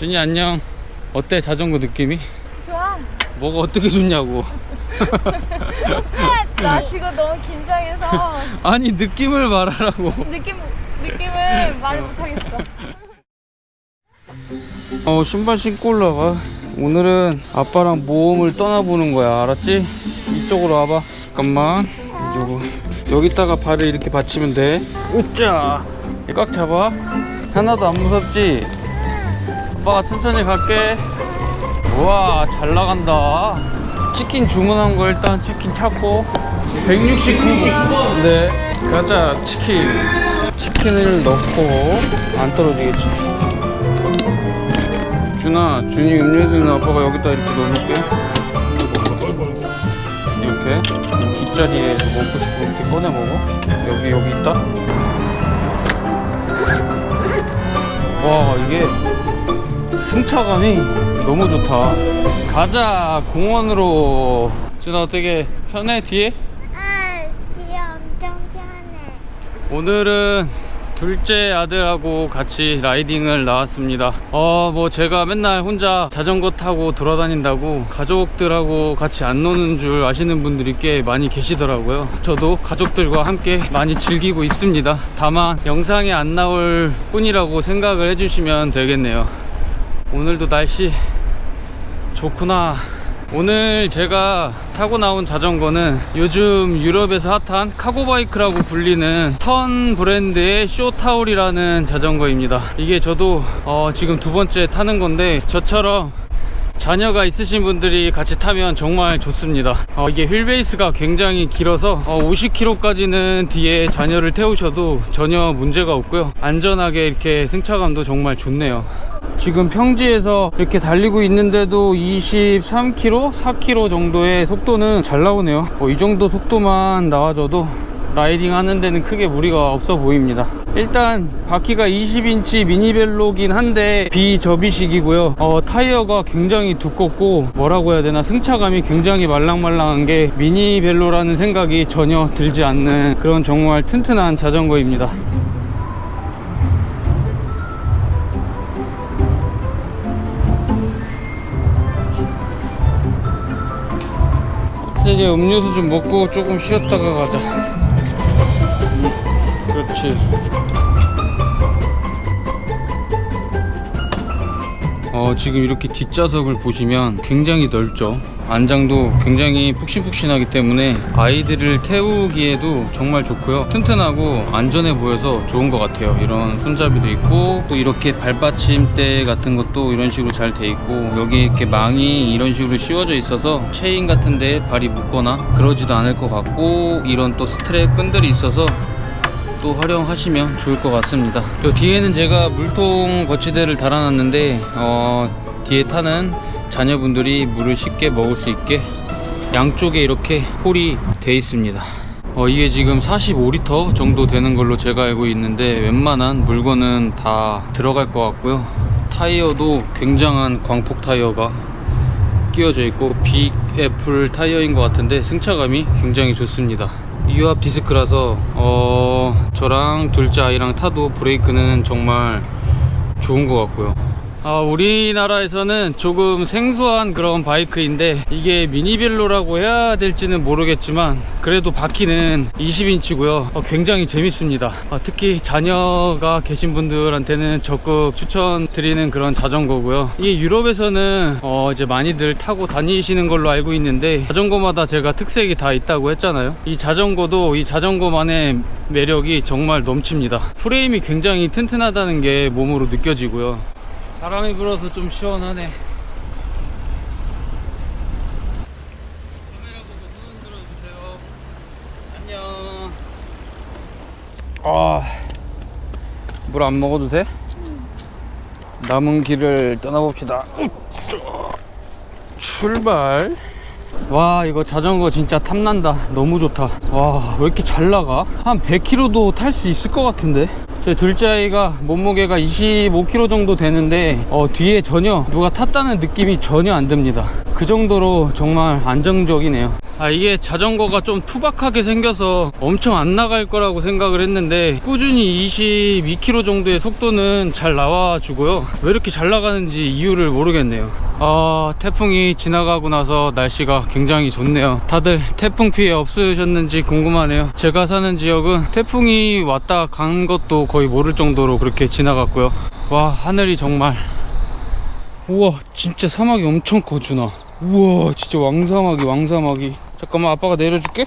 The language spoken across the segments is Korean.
준이 안녕. 어때 자전거 느낌이? 좋아. 뭐가 어떻게 좋냐고. 나 지금 너무 긴장해서 아니 느낌을 말하라고. 느낌 느낌을 말 못하겠어. 어 신발 신고 올라가. 오늘은 아빠랑 모험을 떠나보는 거야. 알았지? 이쪽으로 와봐. 잠깐만. 이쪽으로. 여기다가 발을 이렇게 받치면 돼. 이거 꽉 잡아. 하나도 안 무섭지? 아빠가 천천히 갈게. 우와 잘 나간다. 치킨 주문한 거 일단 치킨 찾고 169번. 네. 가자 치킨. 치킨을 넣고 안 떨어지겠지. 준아, 준이 음료수는 아빠가 여기다 이렇게 넣어놓을게. 이렇게 뒷자리에 먹고 싶으면 이렇게 꺼내 먹어. 여기 여기 있다. 와 이게 승차감이 너무 좋다. 가자 공원으로. 준아 어떻게 편해 뒤에? 아, 뒤에 엄청 편해. 오늘은 둘째 아들하고 같이 라이딩을 나왔습니다. 어, 뭐 제가 맨날 혼자 자전거 타고 돌아다닌다고 가족들하고 같이 안 노는 줄 아시는 분들이 꽤 많이 계시더라고요. 저도 가족들과 함께 많이 즐기고 있습니다. 다만 영상에 안 나올 뿐이라고 생각을 해주시면 되겠네요. 오늘도 날씨 좋구나. 오늘 제가 타고 나온 자전거는 요즘 유럽에서 핫한 카고바이크라고 불리는 턴 브랜드의 쇼타올이라는 자전거입니다. 이게 저도 어, 지금 두 번째 타는 건데 저처럼 자녀가 있으신 분들이 같이 타면 정말 좋습니다. 어, 이게 휠베이스가 굉장히 길어서 50km까지는 뒤에 자녀를 태우셔도 전혀 문제가 없고요. 안전하게 이렇게 승차감도 정말 좋네요. 지금 평지에서 이렇게 달리고 있는데도 23km, 4km 정도의 속도는 잘 나오네요. 어, 이 정도 속도만 나와줘도 라이딩 하는 데는 크게 무리가 없어 보입니다. 일단 바퀴가 20인치 미니벨로긴 한데 비접이식이고요. 어, 타이어가 굉장히 두껍고 뭐라고 해야 되나 승차감이 굉장히 말랑말랑한 게 미니벨로라는 생각이 전혀 들지 않는 그런 정말 튼튼한 자전거입니다. 이제 음료수 좀 먹고 조금 쉬었다가 가자. 그렇지. 어, 지금 이렇게 뒷좌석을 보시면 굉장히 넓죠. 안장도 굉장히 푹신푹신하기 때문에 아이들을 태우기에도 정말 좋고요. 튼튼하고 안전해 보여서 좋은 것 같아요. 이런 손잡이도 있고 또 이렇게 발받침대 같은 것도 이런 식으로 잘 돼 있고 여기 이렇게 망이 이런 식으로 씌워져 있어서 체인 같은 데 발이 묶거나 그러지도 않을 것 같고 이런 또 스트랩 끈들이 있어서 또 활용하시면 좋을 것 같습니다. 또 뒤에는 제가 물통 거치대를 달아놨는데 어, 뒤에 타는 자녀분들이 물을 쉽게 먹을 수 있게 양쪽에 이렇게 홀이 돼 있습니다. 어, 이게 지금 45리터 정도 되는 걸로 제가 알고 있는데 웬만한 물건은 다 들어갈 것 같고요. 타이어도 굉장한 광폭 타이어가 끼워져 있고 빅 애플 타이어인 것 같은데 승차감이 굉장히 좋습니다. 유압 디스크라서 어 저랑 둘째 아이랑 타도 브레이크는 정말 좋은 것 같고요. 아, 우리나라에서는 조금 생소한 그런 바이크인데 이게 미니벨로라고 해야 될지는 모르겠지만 그래도 바퀴는 20인치고요. 어, 굉장히 재밌습니다. 어, 특히 자녀가 계신 분들한테는 적극 추천드리는 그런 자전거고요. 이게 유럽에서는 어, 이제 많이들 타고 다니시는 걸로 알고 있는데 자전거마다 제가 특색이 다 있다고 했잖아요. 이 자전거도 이 자전거만의 매력이 정말 넘칩니다. 프레임이 굉장히 튼튼하다는 게 몸으로 느껴지고요. 바람이 불어서 좀 시원하네. 카메라 보고 손 흔들어 주세요. 안녕. 아, 물 안 먹어도 돼? 남은 길을 떠나봅시다. 출발. 와 이거 자전거 진짜 탐난다 너무 좋다 와 왜 이렇게 잘 나가 한 100km도 탈 수 있을 것 같은데 제 둘째 아이가 몸무게가 25kg 정도 되는데 어, 뒤에 전혀 누가 탔다는 느낌이 전혀 안 듭니다. 그 정도로 정말 안정적이네요 아 이게 자전거가 좀 투박하게 생겨서 엄청 안 나갈 거라고 생각을 했는데 꾸준히 22km 정도의 속도는 잘 나와주고요. 왜 이렇게 잘 나가는지 이유를 모르겠네요. 아 태풍이 지나가고 나서 날씨가 굉장히 좋네요. 다들 태풍 피해 없으셨는지 궁금하네요. 제가 사는 지역은 태풍이 왔다 간 것도 거의 모를 정도로 그렇게 지나갔고요. 와 하늘이 정말. 우와 진짜 사막이 엄청 커 준아 우와 진짜 왕사막이 왕사막이 잠깐만 아빠가 내려줄게.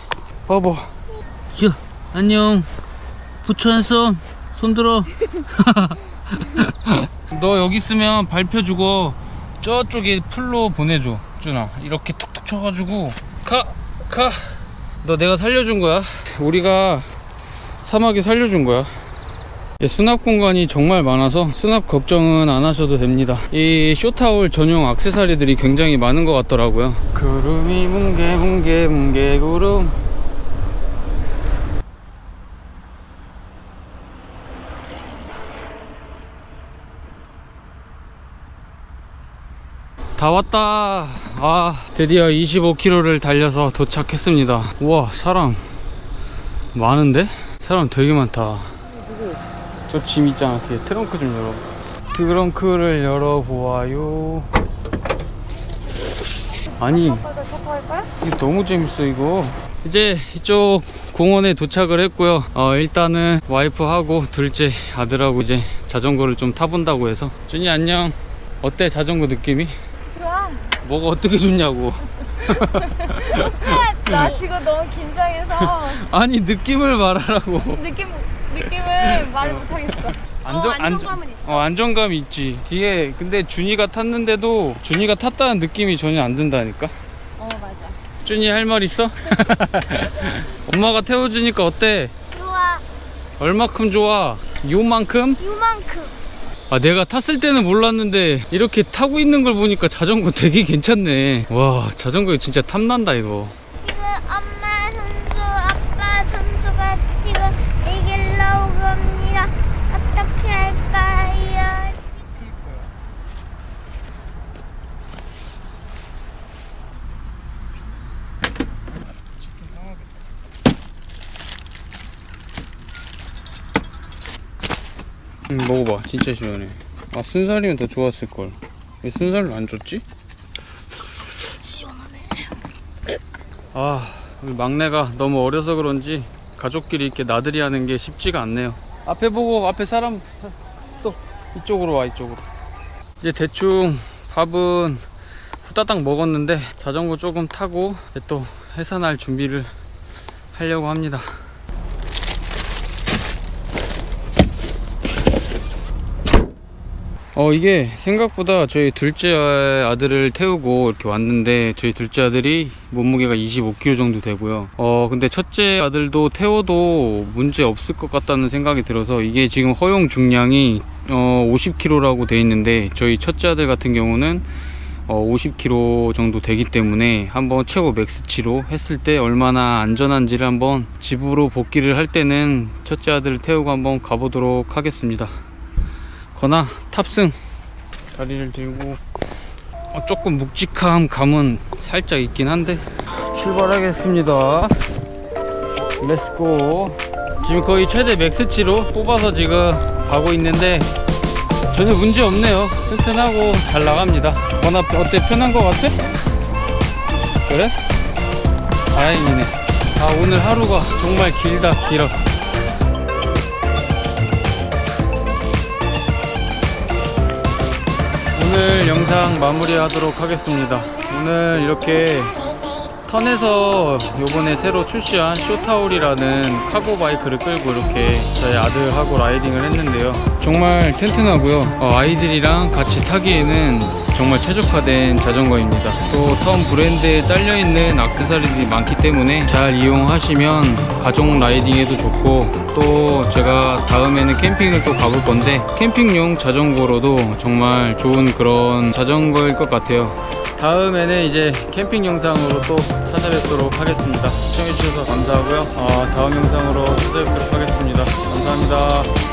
봐봐. 야 안녕. 한손 손들어. 너 여기 있으면 발표 주고 저쪽에 풀로 보내줘 준아. 이렇게 툭툭 쳐가지고. 가 가. 너 내가 살려준 거야. 우리가 사막에 살려준 거야 예, 수납 공간이 정말 많아서 수납 걱정은 안 하셔도 됩니다. 이 쇼타올 전용 액세서리들이 굉장히 많은 것 같더라고요. 구름이 뭉게 뭉게 뭉게 구름. 다 왔다. 아, 드디어 25km를 달려서 도착했습니다. 우와, 사람 많은데? 사람 되게 많다. 저 짐 있잖아 뒤에 트렁크 좀 열어. 트렁크를 열어보아요. 아니? 이거 너무 재밌어 이거. 이제 이쪽 공원에 도착을 했고요. 어 일단은 와이프하고 둘째 아들하고 이제 자전거를 좀 타본다고 해서. 준이 안녕. 어때 자전거 느낌이? 좋아. 뭐가 어떻게 좋냐고. 나 지금 너무 긴장해서. 아니 느낌을 말하라고. 느낌 느낌을 말을 못하겠어. 안정, 어, 안정감은 있어. 어, 안정감이 있지 뒤에 근데 준이가 탔는데도 준이가 탔다는 느낌이 전혀 안 든다니까 어 맞아. 준이 할 말 있어? 엄마가 태워주니까 어때? 좋아. 얼마큼 좋아? 요만큼? 요만큼. 아 내가 탔을 때는 몰랐는데 이렇게 타고 있는 걸 보니까 자전거 되게 괜찮네 와 자전거 진짜 탐난다 이거 지금 엄마 선수, 아빠 선수가 지금 이길러 옵니다. 어떻게 할까요? 응, 먹어봐. 진짜 시원해. 아 순살이면 더 좋았을걸. 왜 순살로 안 줬지? 시원하네. 아 우리 막내가 너무 어려서 그런지 가족끼리 이렇게 나들이 하는 게 쉽지가 않네요. 앞에 보고 앞에 사람 또 이쪽으로 와 이쪽으로. 이제 대충 밥은 후다닥 먹었는데 자전거 조금 타고 또 해산할 준비를 하려고 합니다 어 이게 생각보다 저희 둘째 아들을 태우고 이렇게 왔는데 저희 둘째 아들이 몸무게가 25kg 정도 되고요. 어 근데 첫째 아들도 태워도 문제 없을 것 같다는 생각이 들어서 이게 지금 허용 중량이 어 50kg라고 돼 있는데 저희 첫째 아들 같은 경우는 어 50kg 정도 되기 때문에 한번 최고 맥스치로 했을 때 얼마나 안전한지를 한번 집으로 복귀를 할 때는 첫째 아들을 태우고 한번 가보도록 하겠습니다 거나 탑승. 다리를 들고. 어, 조금 묵직함 감은 살짝 있긴 한데. 출발하겠습니다. 렛츠고 지금 거의 최대 맥스치로 뽑아서 지금 가고 있는데 전혀 문제 없네요. 튼튼하고 잘 나갑니다. 거나 어때? 편한 거 같아? 그래? 다행이네. 아 오늘 하루가 정말 길다 길어 오늘 영상 마무리하도록 하겠습니다. 오늘 이렇게 턴에서 요번에 새로 출시한 쇼타올이라는 카고 바이크를 끌고 이렇게 저희 아들하고 라이딩을 했는데요. 정말 튼튼하고요. 어, 아이들이랑 같이 타기에는 정말 최적화된 자전거입니다. 또턴 브랜드에 딸려있는 악세사리들이 많기 때문에 잘 이용하시면 가족 라이딩에도 좋고 또 제가 다음에는 캠핑을 또 가볼 건데 캠핑용 자전거로도 정말 좋은 그런 자전거일 것 같아요. 다음에는 이제 캠핑 영상으로 또 찾아뵙도록 하겠습니다. 시청해주셔서 감사하고요. 어, 다음 영상으로 찾아뵙도록 하겠습니다. 감사합니다.